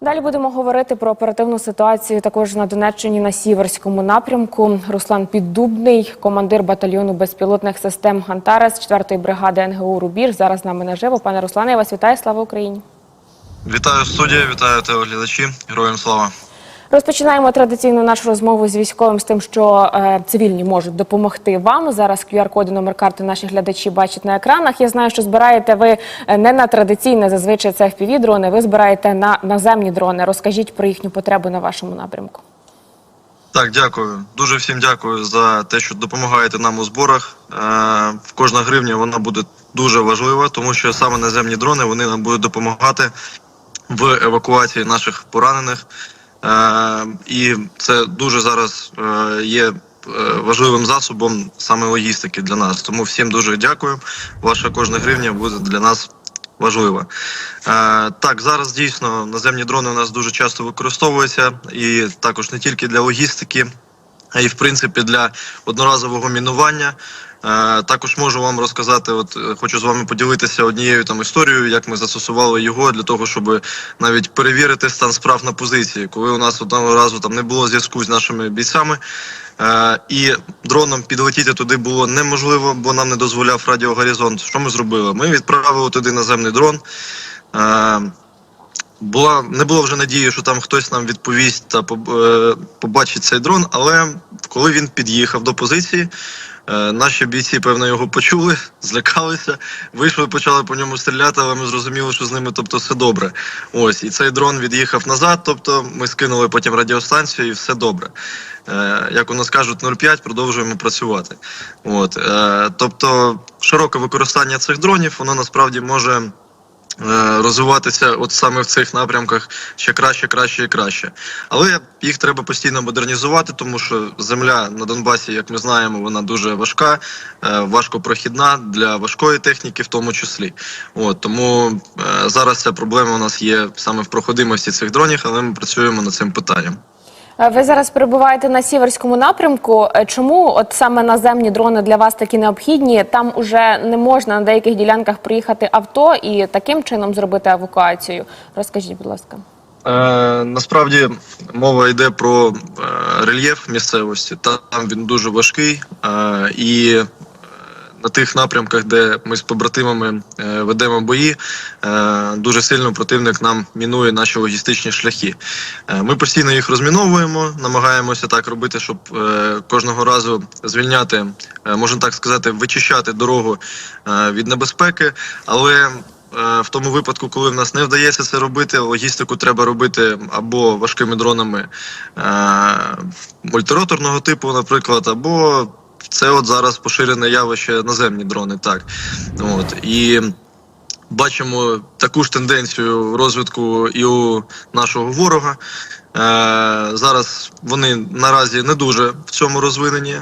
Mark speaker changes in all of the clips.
Speaker 1: Далі будемо говорити про оперативну ситуацію також на Донеччині на Сіверському напрямку. Руслан Піддубний, командир батальйону безпілотних систем Гантарес 4-ї бригади НГУ Рубіж. Зараз з нами наживо. Пане Руслане, я вас вітаю. Слава Україні!
Speaker 2: Вітаю студія, вітаю телеглядачі. Героям слава.
Speaker 1: Розпочинаємо традиційну нашу розмову з військовим з тим, що е, цивільні можуть допомогти вам. Зараз QR-коди номер карти наші глядачі бачать на екранах. Я знаю, що збираєте ви е, не на традиційне, зазвичай це fpv дрони. Ви збираєте на наземні дрони. Розкажіть про їхню потребу на вашому напрямку.
Speaker 2: Так, дякую. Дуже всім дякую за те, що допомагаєте нам у зборах. Е, кожна гривня вона буде дуже важлива, тому що саме наземні дрони вони нам будуть допомагати в евакуації наших поранених. Е, і це дуже зараз е, є. е, Важливим засобом саме логістики для нас. Тому всім дуже дякую. Ваша кожна гривня буде для нас важлива. Так, зараз дійсно наземні дрони у нас дуже часто використовуються, і також не тільки для логістики, й в принципі для одноразового мінування. Е, також можу вам розказати, от е, хочу з вами поділитися однією там історією, як ми застосували його для того, щоб навіть перевірити стан справ на позиції, коли у нас одного разу там не було зв'язку з нашими бійцями. Е, і дроном підлетіти туди було неможливо, бо нам не дозволяв радіогоризонт. Що ми зробили? Ми відправили туди наземний дрон. Була не було вже надії, що там хтось нам відповість та е, побачить цей дрон. Але коли він під'їхав до позиції, е, наші бійці певно його почули, злякалися, вийшли, почали по ньому стріляти, але ми зрозуміли, що з ними тобто все добре. Ось і цей дрон від'їхав назад. Тобто ми скинули потім радіостанцію, і все добре. Е, як у нас кажуть, 0,5 продовжуємо працювати. От тобто, широке використання цих дронів, воно насправді може розвиватися от саме в цих напрямках ще краще, краще і краще. Але їх треба постійно модернізувати, тому що земля на Донбасі, як ми знаємо, вона дуже важка, е, важкопрохідна для важкої техніки, в тому числі. От тому е, зараз ця проблема у нас є саме в проходимості цих дронів, але ми працюємо над цим питанням.
Speaker 1: Е, Ви зараз перебуваєте на сіверському напрямку. Е, Чому от саме наземні дрони для вас такі необхідні? Там уже не можна на деяких ділянках приїхати авто і таким чином зробити евакуацію. Розкажіть, будь ласка.
Speaker 2: Е, насправді мова йде про рельєф місцевості. Там він дуже важкий, і на тих напрямках, де ми з побратимами е, ведемо бої, е, дуже сильно противник нам мінує наші логістичні шляхи. Е, ми постійно їх розміновуємо, намагаємося так робити, щоб кожного разу звільняти, можна так сказати, вичищати дорогу від небезпеки, але в тому випадку, коли в нас не вдається це робити, логістику треба робити або важкими дронами мультироторного типу, наприклад, або це от зараз поширене явище наземні дрони. Так от і. Бачимо таку ж тенденцію розвитку і у нашого ворога. Е, зараз вони наразі не дуже в цьому розвинені,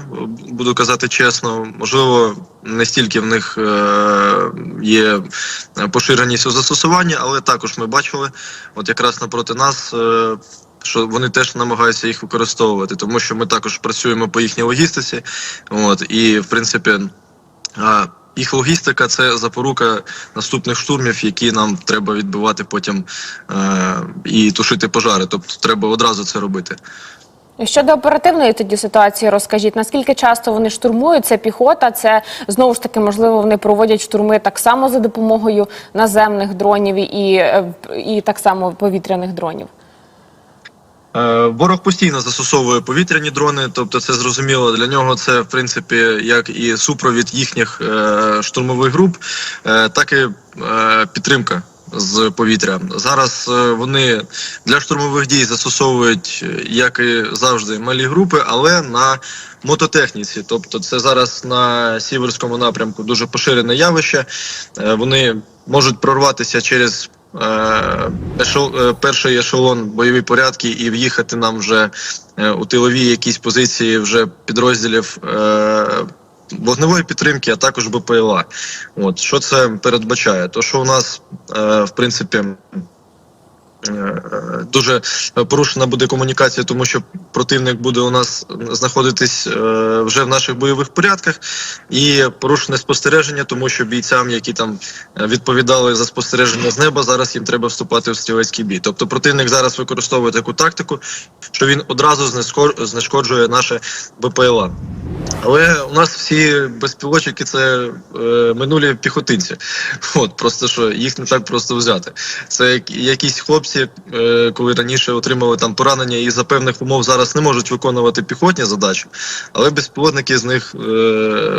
Speaker 2: буду казати чесно. Можливо, не стільки в них е, є поширеність у застосуванні, але також ми бачили, от якраз напроти нас. Е, що вони теж намагаються їх використовувати, тому що ми також працюємо по їхній логістиці. От і в принципі, а, їх логістика це запорука наступних штурмів, які нам треба відбивати потім е, і тушити пожари. Тобто треба одразу це робити.
Speaker 1: Щодо оперативної тоді ситуації, розкажіть, наскільки часто вони штурмують? Це піхота, це знову ж таки, можливо, вони проводять штурми так само за допомогою наземних дронів і, е, і так само повітряних дронів.
Speaker 2: Е, Ворог постійно застосовує повітряні дрони, тобто це зрозуміло для нього. Це в принципі як і супровід їхніх е, штурмових груп, е, так і підтримка з повітря. Зараз вони для штурмових дій застосовують, як і завжди, малі групи, але на мототехніці. Тобто, це зараз на сіверському напрямку дуже поширене явище. Вони можуть прорватися через перший ешелон бойові порядки і в'їхати нам вже е, у тилові якісь позиції вже підрозділів. Е, Вогневої підтримки, а також БПЛА. От що це передбачає? То що у нас, е, в принципі, е, дуже порушена буде комунікація, тому що противник буде у нас знаходитись е, вже в наших бойових порядках, і порушене спостереження, тому що бійцям, які там е, відповідали за спостереження з неба, зараз їм треба вступати в стрілецький бій. Тобто противник зараз використовує таку тактику, що він одразу знешкоджує наше БПЛА. Але у нас всі безпілотники це е, минулі піхотинці. От просто що їх не так просто взяти. Це як- якісь хлопці, е, коли раніше отримали там поранення і за певних умов зараз не можуть виконувати піхотні задачі, але безпілотники з них е,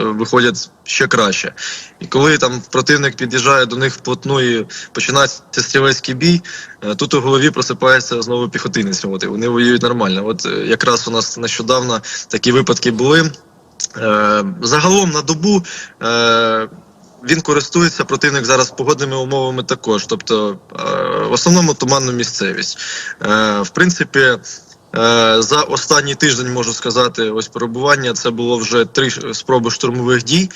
Speaker 2: виходять ще краще. І коли там противник під'їжджає до них вплотну і починається стрілецький бій, е, тут у голові просипається знову піхотинець. От, і вони воюють нормально. От е, якраз у нас нещодавно такі випадки були. Е, загалом на добу е, він користується противник зараз погодними умовами також. Тобто, е, в основному туманну місцевість. В принципі, за останній тиждень можу сказати, ось перебування це було вже три спроби штурмових дій.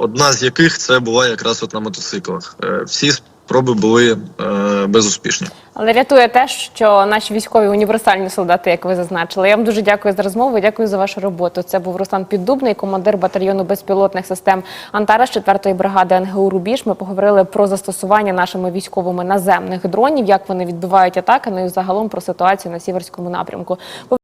Speaker 2: Одна з яких це була якраз от на мотоциклах. Всі спроби були е, безуспішні.
Speaker 1: Але рятує те, що наші військові універсальні солдати, як ви зазначили. Я вам дуже дякую за розмову. Дякую за вашу роботу. Це був Руслан Піддубний, командир батальйону безпілотних систем Антарес 4-ї бригади НГУ Рубіж. Ми поговорили про застосування нашими військовими наземних дронів, як вони відбивають атаки, ну і загалом про ситуацію на сіверському напрямку.